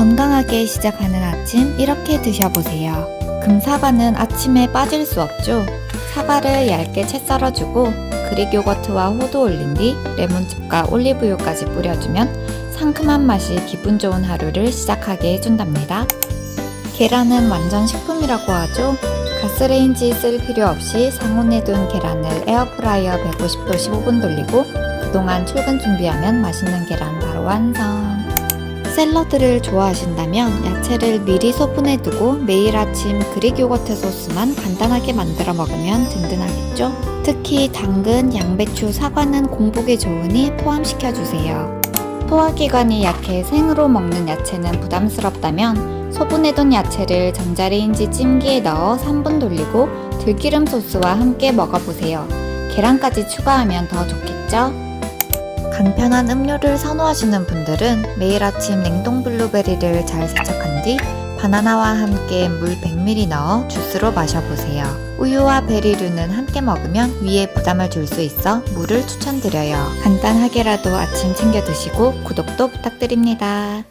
건강하게 시작하는 아침 이렇게 드셔보세요. 금사과는 아침에 빠질 수 없죠. 사과를 얇게 채 썰어주고 그릭 요거트와 호두 올린 뒤 레몬즙과 올리브유까지 뿌려주면 상큼한 맛이 기분 좋은 하루를 시작하게 해준답니다. 계란은 완전 식품이라고 하죠. 가스레인지 쓸 필요 없이 상온에 둔 계란을 에어프라이어 150도 15분 돌리고 그동안 출근 준비하면 맛있는 계란 바로 완성. 샐러드를 좋아하신다면 야채를 미리 소분해 두고 매일 아침 그릭 요거트 소스만 간단하게 만들어 먹으면 든든하겠죠? 특히 당근, 양배추, 사과는 공복에 좋으니 포함시켜 주세요. 소화기관이 약해 생으로 먹는 야채는 부담스럽다면 소분해둔 야채를 전자레인지 찜기에 넣어 3분 돌리고 들기름 소스와 함께 먹어보세요. 계란까지 추가하면 더 좋겠죠? 간편한 음료를 선호하시는 분들은 매일 아침 냉동 블루베리를 잘 세척한 뒤 바나나와 함께 물 100ml 넣어 주스로 마셔보세요. 우유와 베리류는 함께 먹으면 위에 부담을 줄 수 있어 물을 추천드려요. 간단하게라도 아침 챙겨 드시고 구독도 부탁드립니다.